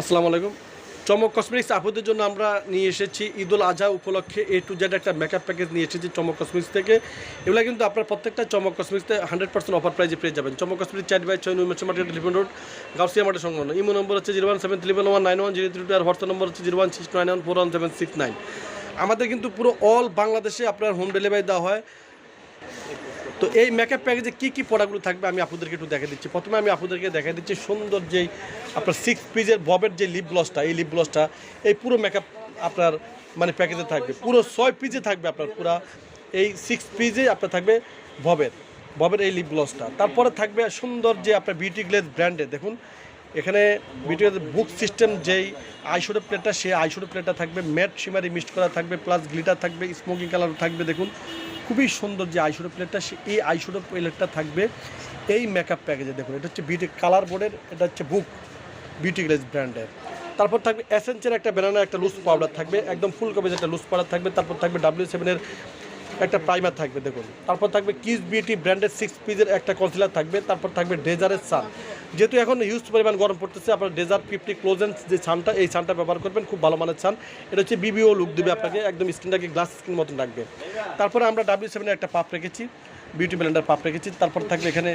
আসসালামু আলাইকুম। চমক কসমেটিক্স আপুদের জন্য আমরা নিয়ে এসেছি ঈদুল আজহা উপলক্ষে এ টু জেড একটা মেকআপ প্যাকেজ নিয়ে এসেছি চমক কসমেটিক্স থেকে। এগুলো কিন্তু আপনার প্রত্যেকটা চমক কসমেটিক্সতে হান্ড্রেড পার্সেন্ট অফার প্রাইজে পেয়ে যাবেন। চমক কসমেটিক্স চার বাই ছয় Newman's market telephone road Gausia market সংলগ্ন। ইমো নম্বর হচ্ছে zero one seven three one nine one zero three two আর হোয়াটসঅ্যাপ নম্বর হচ্ছে zero one six nine one four one seven six nine. আমাদের কিন্তু পুরো অল বাংলাদেশে আপনার হোম ডেলিভারি দেওয়া হয়। তো এই মেকআপ প্যাকেজে কী কী প্রোডাক্টগুলো থাকবে আমি আপনাদেরকে একটু দেখা দিচ্ছি। প্রথমে আমি আপনাদেরকে দেখা দিচ্ছি সুন্দর যেই আপনার সিক্স পিজের ববের যে লিপ গ্লসটা এই লিপ গ্লসটা এই পুরো মেকআপ আপনার মানে প্যাকেজে থাকবে। পুরো ছয় পিজে থাকবে আপনার পুরা, এই সিক্স পিজে আপনার থাকবে ববের ববের এই লিপ গ্লসটা তারপরে থাকবে সুন্দর যে আপনার বিউটি গ্লেস ব্র্যান্ডে দেখুন এখানে বিউটি বুক সিস্টেম যেই আইশোডো প্লেটটা সেই আইশোডো প্লেটটা থাকবে ম্যাট সিমারি মিক্সড করা থাকবে প্লাস গ্লিটার থাকবে স্মোকিং কালার থাকবে, দেখুন। খুবই সুন্দর যে আইশোডো প্লেটটা সে এই আইশোডো প্লেটটা থাকবে এই মেকআপ প্যাকেজে দেখুন। এটা হচ্ছে বিউটি কালার বোর্ডের এটা হচ্ছে বুক বিউটি গ্লেজ ব্র্যান্ডের তারপর থাকবে এসেন্সের একটা ব্যানানা একটা লুজ পাউডার থাকবে, একদম ফুল কভারেজ একটা লুজ পাউডার থাকবে, তারপর থাকবে ডাব্লিউ সেভেনের একটা প্রাইমার থাকবে, দেখুন। তারপর থাকবে কিস বিউটি ব্র্যান্ডের সিক্স পিসের একটা কনসিলার থাকবে, তারপর থাকবে ডেজারের সান যেহেতু এখন হিউজ পরিমাণ গরম পড়তেছে, আপনার ডেজার ফিফটি ক্লোজেন্স যে ছানটা এই ছানটা ব্যবহার করবেন, খুব ভালো মানের ছান এটা হচ্ছে বিবিও লুক দেবে আপনাকে, একদম স্কিনটাকে গ্লাস স্কিন মতন রাখবে। তারপরে আমরা ডাব্লিউ সেভেনের একটা পাপ রেখেছি। বিউটি ব্লেন্ডার পাপ রেখেছি তারপর থাকবে এখানে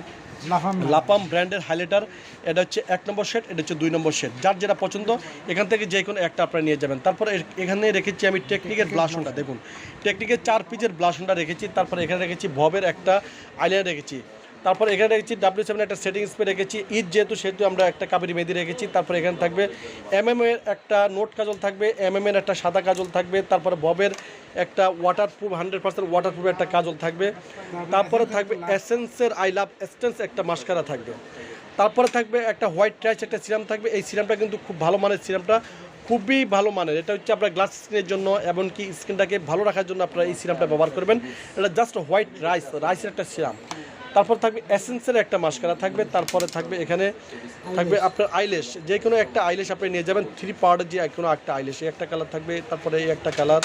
লাপাম ব্র্যান্ডের হাইলাইটার এটা হচ্ছে এক নম্বর সেট এটা হচ্ছে দুই নম্বর সেট যার যেটা পছন্দ এখান থেকে যে কোনো একটা আপনারা নিয়ে যাবেন। তারপর এখানে রেখেছি আমি টেকনিকের ব্লাসনটা দেখুন। টেকনিকের চার পিচের ব্লাসনটা রেখেছি তারপর এখানে রেখেছি ভবের একটা আইলাইন রেখেছি। তারপর এখানে রেখেছি ডাব্লিউ সেভেন একটা সেটিং স্প্রে রেখেছি। ঈদ যেহেতু, সেহেতু আমরা একটা কাবেরি মেহেদি রেখেছি। তারপর এখানে থাকবে এম এর একটা নোট কাজল থাকবে এম এর একটা সাদা কাজল থাকবে, তারপরে ববের একটা waterproof hundred percent waterproof একটা কাজল থাকবে। তারপরে থাকবে এসেন্সের আই লাভ এসেন্স একটা মাস্কারা থাকবে। তারপরে থাকবে একটা হোয়াইট ট্রাইচ একটা সিরাম থাকবে। এই সিরামটা কিন্তু খুব ভালো মানের সিরামটা খুবই ভালো মানের। এটা হচ্ছে আপনার গ্লাস স্কিনের জন্য এমনকি স্কিনটাকে ভালো রাখার জন্য আপনারা এই সিরামটা ব্যবহার করবেন। এটা জাস্ট হোয়াইট রাইস রাইসের একটা সিরাম তারপর থাকবে এসেন্সের একটা মাস্কারা থাকবে তারপরে থাকবে এখানে থাকবে আপনার আইলেশ। যে কোনো একটা আইলেশ আপনি নিয়ে যাবেন থ্রি পাউডার যে কোনো একটা আইলেশ এই একটা কালার থাকবে তারপরে এই একটা কালার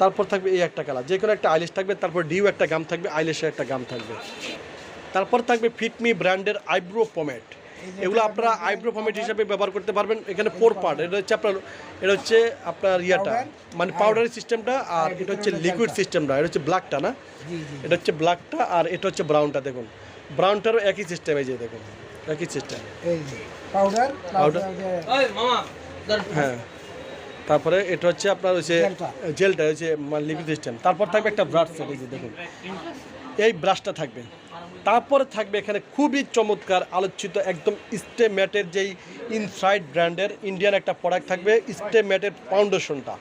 তারপর থাকবে এই একটা কালার। যে কোনো একটা আইলেশ থাকবে তারপর ডিউ একটা গাম থাকবে আইলেশের একটা গাম থাকবে। তারপর থাকবে ফিটমি ব্র্যান্ডের আইব্রো পমেট এগুলো আপনারা আইব্রো পমেট হিসাবে ব্যবহার করতে পারবেন। এখানে ফোর পার্ট এটা হচ্ছে আপনার এটা হচ্ছে আপনার ইয়াটা মানে পাউডারের সিস্টেমটা আর এটা হচ্ছে লিকুইড সিস্টেমটা এটা হচ্ছে ব্ল্যাকটা না? এটা হচ্ছে ব্ল্যাকটা আর এটা হচ্ছে ব্রাউনটা দেখুন। ব্রাউনটারও একই সিস্টেম এই যে দেখুন একই সিস্টেম পাউডার পাউডার হ্যাঁ। তারপরে এটা হচ্ছে আপনার হচ্ছে জেলটা। জেলটা হচ্ছে লিকুইড সিস্টেম তারপর থাকবে একটা ব্রাড সেট এই যে দেখুন। এই ব্রাশটা থাকবে। তারপরে থাকবে এখানে খুবই চমৎকার আলোচিত একদম স্টে ম্যাটের যেই ইনসাইড ব্র্যান্ডের ইন্ডিয়ান একটা প্রোডাক্ট থাকবে স্টে ম্যাটের ফাউন্ডেশনটা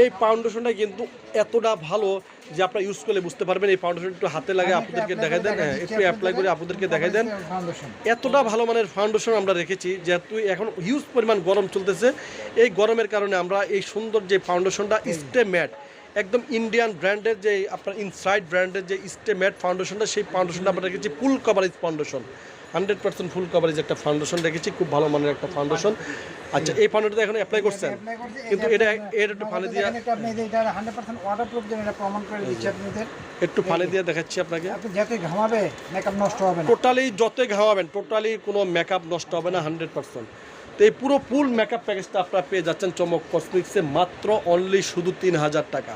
এই ফাউন্ডেশনটা কিন্তু এতটা ভালো যে আপনারা ইউজ করলে বুঝতে পারবেন এই ফাউন্ডেশন একটু হাতে লাগে আপনাদেরকে দেখাই দেন হ্যাঁ একটু অ্যাপ্লাই করে আপনাদেরকে দেখাই দেন। এতটা ভালো মানের ফাউন্ডেশন আমরা রেখেছি যেহেতু এখন হিউজ পরিমাণ গরম চলতেছে। এই গরমের কারণে আমরা এই সুন্দর যে ফাউন্ডেশনটা স্টে ম্যাট একদম ইন্ডিয়ান ব্র্যান্ডের যে আপনার ইনসাইড ব্র্যান্ডের যে স্টে ম্যাট ফাউন্ডেশনটা সেই ফাউন্ডেশনটা আমরা রেখেছি full coverage foundation hundred percent full coverage একটা ফাউন্ডেশন রেখেছি খুব ভালো মানের একটা ফাউন্ডেশন আচ্ছা এই ফাউন্ডেশনটা এখন অ্যাপ্লাই করছেন? কিন্তু এটা এর একটু ফানে দিয়ে আপনি এটা 100% ওয়াটারপ্রুফ যেন এটা প্রমাণ করে দিচ্ছি আপনাদের। একটু ফানে দিয়ে দেখাচ্ছি আপনাকে। আপনি যতই ঘামাবে মেকআপ নষ্ট হবে না। টোটালি যতই ঘামাবেন টোটালি কোনো মেকআপ নষ্ট হবে না হান্ড্রেড পার্সেন্ট তো এই পুরো ফুল মেকআপ প্যাকেজটা আপনারা পেয়ে যাচ্ছেন চমক কসমিক্সে মাত্র অনলি শুধু তিন হাজার টাকা।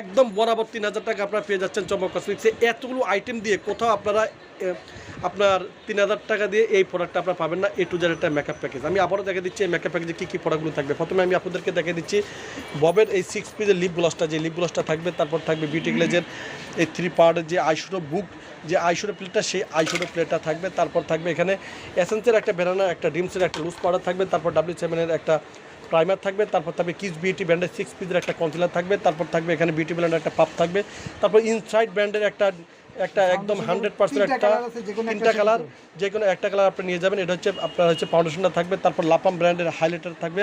একদম বরাবর তিন হাজার টাকা আপনারা পেয়ে যাচ্ছেন চমক কসমিক্সে এতগুলো আইটেম দিয়ে কোথাও আপনারা আপনার তিন হাজার টাকা দিয়ে এই প্রোডাক্টটা আপনার পাবেন না এ টু জেড একটা মেকআপ প্যাকেজ আমি আবারও দেখে দিচ্ছি এই মেকআপ প্যাকেজে কী কী প্রোডাক্টগুলো থাকবে। প্রথমে আমি আপনাদেরকে দেখে দিচ্ছি ববের এই সিক্স পিসের লিপ গ্লসটা যে লিপ গ্লসটা থাকবে, তারপর থাকবে বিউটি গ্লেজের এই থ্রি পার্টের যে আইশুরো বুক যে আইশুরো প্লেটটা সেই আইশুরো প্লেটটা থাকবে। তারপর থাকবে এখানে এসেন্সের একটা বেরানা একটা ডিমসের একটা লুজ পাউডার থাকবে। তারপর ডাব্লিউ সেভেনের একটা প্রাইমার থাকবে। তারপর থাকবে কিস বিউটি ব্র্যান্ডের সিক্স পিসের একটা কনসিলার থাকবে। তারপর থাকবে এখানে বিউটি ব্র্যান্ডের একটা পাপ থাকবে। তারপর ইনসাইড ব্র্যান্ডের একটা একটা একদম হান্ড্রেড পার্সেন্ট একটা তিনটা কালার যে কোনো একটা কালার আপনি নিয়ে যাবেন। এটা হচ্ছে আপনার হচ্ছে ফাউন্ডেশনটা থাকবে তারপর লাপাম ব্র্যান্ডের হাইলাইটার থাকবে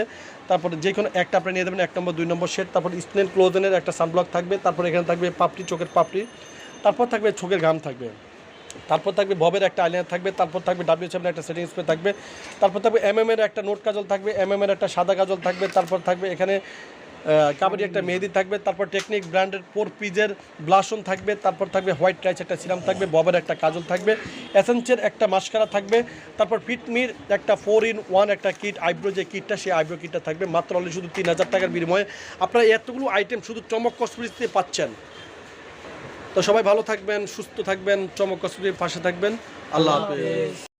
তারপর যে কোনো একটা আপনি নিয়ে যাবেন এক নম্বর দুই নম্বর শেড তারপর স্নেল ক্লোজেনের একটা সানব্লক থাকবে তারপর এখানে থাকবে পাপড়ি চোখের পাপড়ি তারপর থাকবে চোখের ঘাম থাকবে তারপর থাকবে ভবের একটা আইলাইনার থাকবে তারপর থাকবে ডাব্লিউ সেভেন একটা সেটিং স্প্রে থাকবে তারপর থাকবে এম এর একটা নোট কাজল থাকবে এম এর একটা সাদা কাজল থাকবে তারপর থাকবে এখানে কাবাডি একটা মেহেদি থাকবে, তারপর টেকনিক ব্র্যান্ডের ফোর পিজের ব্লাশন থাকবে, তারপর থাকবে হোয়াইট রাইস একটা সিরাম থাকবে ববের একটা কাজল থাকবে এসেন্সের একটা মাস্কারা থাকবে, তারপর ফিটমির একটা ফোর ইন ওয়ান একটা কিট আইব্রো যে কিটটা সেই আইব্রো কিটটা থাকবে, মাত্র অনলি শুধু তিন হাজার টাকার বিনিময়ে। আপনারা এতগুলো আইটেম শুধু চমক কসমেটিক্সতে পাচ্ছেন। তো সবাই ভালো থাকবেন, সুস্থ থাকবেন, চমক কসমেটিক্সের পাশে থাকবেন। আল্লাহ হাফেজ।